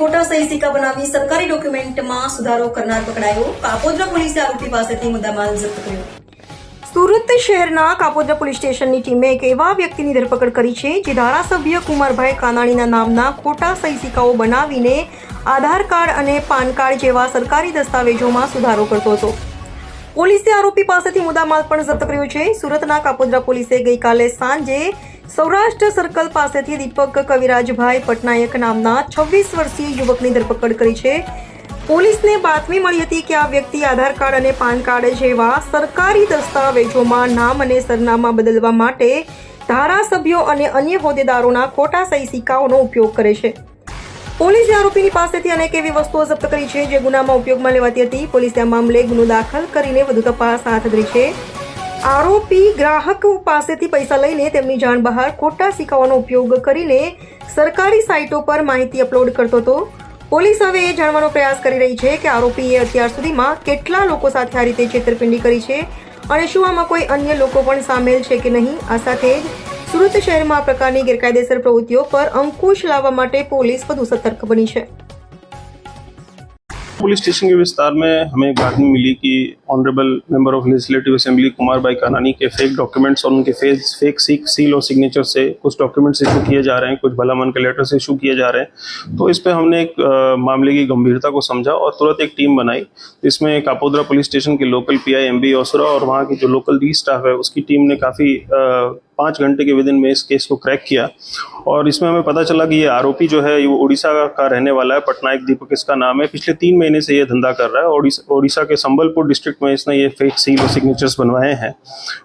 ખોટા સહી સિક્કા બનાવી સરકારી ડોક્યુમેન્ટમાં સુધારો કરનાર પકડાયો. કાપોદ્રા પોલીસે આરોપી પાસેથી મુદ્દામાલ જપ્ત કર્યો. સુરત શહેરના કાપોદ્રા પોલીસ સ્ટેશનની ટીમે એક એવા વ્યક્તિની ધરપકડ કરી છે જે ધારાસભ્ય કુમારભાઈ કાનાણીના નામના ખોટા સહી સિક્કાઓ બનાવીને આધાર કાર્ડ અને પાન કાર્ડ જેવા સરકારી દસ્તાવેજોમાં સુધારો કરતો હતો. પોલીસે આરોપી પાસેથી મુદ્દામાલ પણ જપ્ત કર્યો છે. સુરતના કાપોદ્રા પોલીસે ગઈકાલે સાંજે સૌરાષ્ટ્ર સર્કલ પાસેથી દીપક કવિરાજભાઈ પટનાયક નામના છવ્વીસ વર્ષીય યુવકની ધરપકડ કરી છે. પોલીસને બાતમી મળી હતી કે આ વ્યક્તિ આધાર કાર્ડ અને પાન કાર્ડ જેવા સરકારી દસ્તાવેજોમાં નામ અને સરનામા બદલવા માટે ધારાસભ્યો અને અન્ય હોદ્દેદારોના ખોટા સહી સિક્કાઓનો ઉપયોગ કરે છે. પોલીસે આરોપીની પાસેથી અનેક એવી વસ્તુઓ જપ્ત કરી છે જે ગુનામાં ઉપયોગમાં લેવાતી હતી. પોલીસે આ મામલે ગુનો દાખલ કરીને વધુ તપાસ હાથ ધરી છે. આરોપી ગ્રાહકો પાસેથી પૈસા લઈને તેમની જાણ બહાર ખોટા સિક્કાઓનો ઉપયોગ કરીને સરકારી સાઇટો પર માહિતી અપલોડ કરતો હતો. પોલીસ હવે એ જાણવાનો પ્રયાસ કરી રહી છે કે આરોપીએ અત્યાર સુધીમાં કેટલા લોકો સાથે આ રીતે છેતરપિંડી કરી છે અને શું આમાં કોઈ અન્ય લોકો પણ સામેલ છે કે નહીં? આ સાથે જ સુરત શહેરમાં આ પ્રકારની ગેરકાયદેસર પ્રવૃત્તિઓ પર અંકુશ લાવવા માટે પોલીસ વધુ સતર્ક બની છે. पुलिस स्टेशन के विस्तार में हमें एक बातमी मिली कि honourable member of legislative assembly Kumar bhai Kanani के फेक डॉक्यूमेंट्स और उनके फेस फेक सीक सील और सिग्नेचर से कुछ डॉक्यूमेंट्स इशू किए जा रहे हैं कुछ भला मन के लेटर्स इशू किए जा रहे हैं। तो इस पर हमने एक अ, मामले की गंभीरता को समझा और तुरंत एक टीम बनाई। इसमें कापोद्रा पुलिस स्टेशन के लोकल पी आई और वहाँ की जो लोकल डी स्टाफ है उसकी टीम ने काफ़ी पाँच घंटे के विदिन में इस केस को क्रैक किया। और इसमें हमें पता चला कि ये आरोपी जो है वो उड़ीसा का रहने वाला है, पटनायक दीपक इसका नाम है। पिछले तीन महीने से ये धंधा कर रहा है। उड़ीसा के संबलपुर डिस्ट्रिक्ट में इसने ये फेक सील और सिग्नेचर्स बनवाए हैं।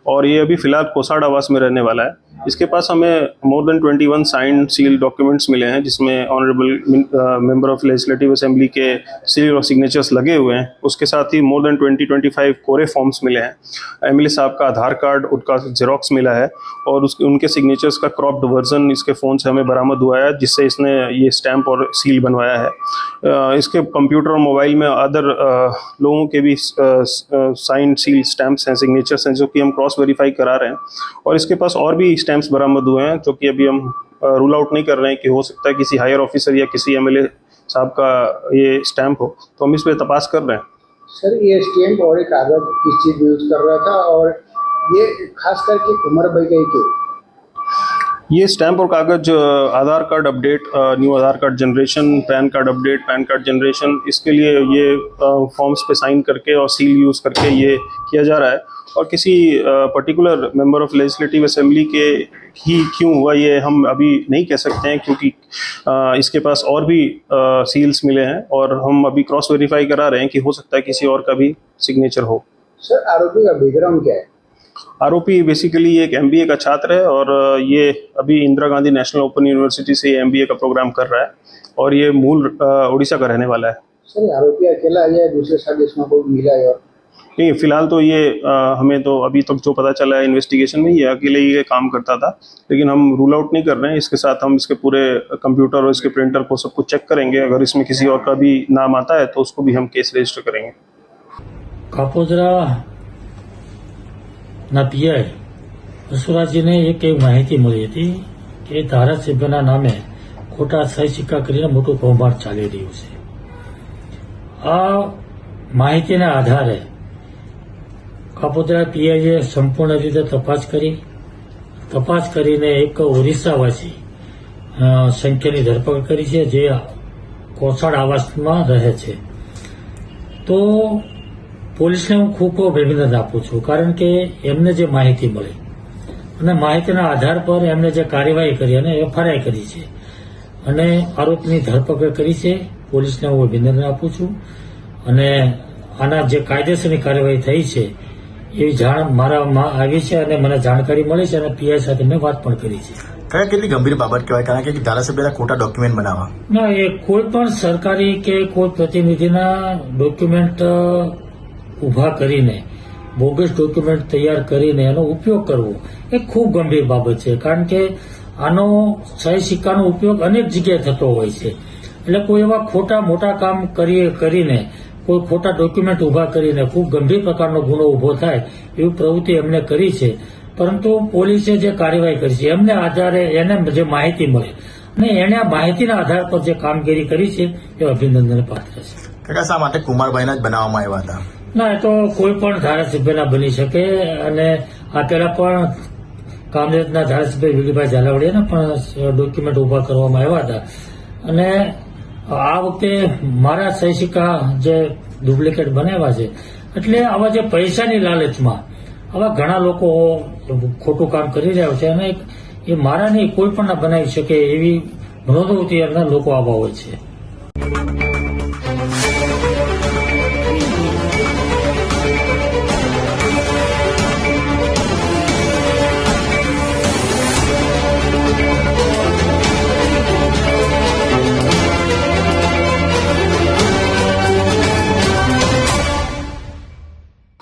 और ये अभी फ़िलहाल कोसाड आवास में रहने वाला है। इसके पास हमें more than twenty one signed seal documents मिले हैं, जिसमें honourable member of legislative assembly के सील और सिग्नेचर्स लगे हुए हैं। उसके साथ ही more than twenty twenty five कोरे फॉर्म्स मिले हैं। एम साहब का आधार कार्ड, उनका जेरोक्स मिला है, और उसके उनके सिग्नेचर्स का क्रॉप्ड वर्जन इसके फ़ोन से हमें बरामद हुआ है, जिससे इसने ये स्टैंप और सील बनवाया है। इसके कंप्यूटर और मोबाइल में अदर लोगों के भी साइन सील स्टैंप्स हैं सिग्नेचर्स हैं, जो कि हम क्रॉस वेरीफाई करा रहे हैं। और इसके पास और भी स्टैंप्स बरामद हुए हैं जो कि अभी हम रूल आउट नहीं कर रहे हैं कि हो सकता है किसी हायर ऑफिसर या किसी एमएलए साहब का ये स्टैम्प हो। तो हम इस पर तपास कर रहे हैं। सर, ये स्टैम्प और एक कागज़ किस चीज़ यूज़ कर रहा था? और ये खास करके उमर भाई के ये स्टैंप और कागज़ Aadhaar card update new Aadhaar card generation PAN card update, PAN card generation इसके लिए ये फॉर्म्स पे साइन करके और सील यूज़ करके ये किया जा रहा है। और किसी particular member of legislative assembly के ही क्यों हुआ ये हम अभी नहीं कह सकते हैं, क्योंकि इसके पास और भी सील्स मिले हैं और हम अभी क्रॉस वेरीफाई करा रहे हैं कि हो सकता है किसी और का भी सिग्नेचर हो। सर आरोपी का बैकग्राउंड क्या है? आरोपी बेसिकली एक एमबीए का छात्र है और ये अभी Indira Gandhi national open university से एमबीए का प्रोग्राम कर रहा है और ये मूल उड़ीसा का रहने वाला है। सर आरोपी अकेला या दूसरे साथ इसमें कोई मिला है और? नहीं फ़िलहाल तो ये आ, हमें तो अभी तक तो जो पता चला है इन्वेस्टिगेशन में ये अकेले ही काम करता था। लेकिन हम रूल आउट नहीं कर रहे हैं। इसके साथ हम इसके पूरे कंप्यूटर और इसके प्रिंटर को सब कुछ चेक करेंगे। अगर इसमें किसी और का भी नाम आता है तो उसको भी हम केस रजिस्टर करेंगे। कापोजरा ના પીઆઈ વસુરાજીને એક એવી માહિતી મળી હતી કે ધારાસભ્યના નામે ખોટા સહી સિક્કા કરીને મોટું કૌભાંડ ચાલી રહ્યું છે. આ માહિતીના આધારે કાપોદરા પીઆઈએ સંપૂર્ણ રીતે તપાસ કરી. તપાસ કરીને એક ઓરિસ્સાવાસી સંખ્યાની ધરપકડ કરી છે જે કોસાડ આવાસમાં રહે છે. તો પોલીસને હું ખૂબ ખૂબ અભિનંદન આપું છું કારણ કે એમને જે માહિતી મળી અને માહિતીના આધાર પર એમને જે કાર્યવાહી કરી અને એફઆરઆઈ કરી છે અને આરોપની ધરપકડ કરી છે પોલીસને હું અભિનંદન આપું છું. અને આના જે કાયદેસરની કાર્યવાહી થઈ છે એવી જાણ મારામાં આવી છે અને મને જાણકારી મળી છે અને પીઆઈ સાથે મેં વાત પણ કરી છે. કયા કેટલી ગંભીર બાબત કહેવાય? કારણ કે ધારાસભ્યના ખોટા ડોક્યુમેન્ટ બનાવવા. ના એ કોઈ પણ સરકારી કે કોઈ પ્રતિનિધિના ડોક્યુમેન્ટ ઊભા કરીને, બોગસ ડોક્યુમેન્ટ તૈયાર કરીને એનો ઉપયોગ કરવો, એ ખૂબ ગંભીર બાબત છે. કારણ કે આનો સહી સિક્કાનો ઉપયોગ અનેક જગ્યાએ થતો હોય છે. એટલે કોઈ એવા ખોટા મોટા કામ કરીએ, કરીને, કોઈ ખોટા ડોક્યુમેન્ટ ઊભા કરીને ખૂબ ગંભીર પ્રકારનો ગુનો ઊભો થાય, એવી પ્રવૃત્તિ એમને કરી છે. પરંતુ પોલીસે જે કાર્યવાહી કરી છે, એમને આધારે એને જે માહિતી મળે અને એને આ માહિતીના આધાર પર જે કામગીરી કરી છે, એ અભિનંદન પાત્ર છે. કાકા, શા માટે કુમારભાઈના જ બનાવવામાં આવ્યા હતા? ના, એ તો કોઈ પણ ધારાસભ્યના બની શકે અને આ પહેલા પણ કામરેજના ધારાસભ્ય વિલીભાઈ ઝાલાવડીયાના પણ ડોક્યુમેન્ટ ઊભા કરવામાં આવ્યા હતા. અને આ વખતે મારા શૈક્ષિકા જે ડુપ્લિકેટ બનાવ્યા છે, એટલે આવા જે પૈસાની લાલચમાં આવા ઘણા લોકો ખોટું કામ કરી રહ્યા છે અને એ મારા નહીં, કોઈ પણ બનાવી શકે એવી મનોવૃત્તિ લોકો આવા હોય છે.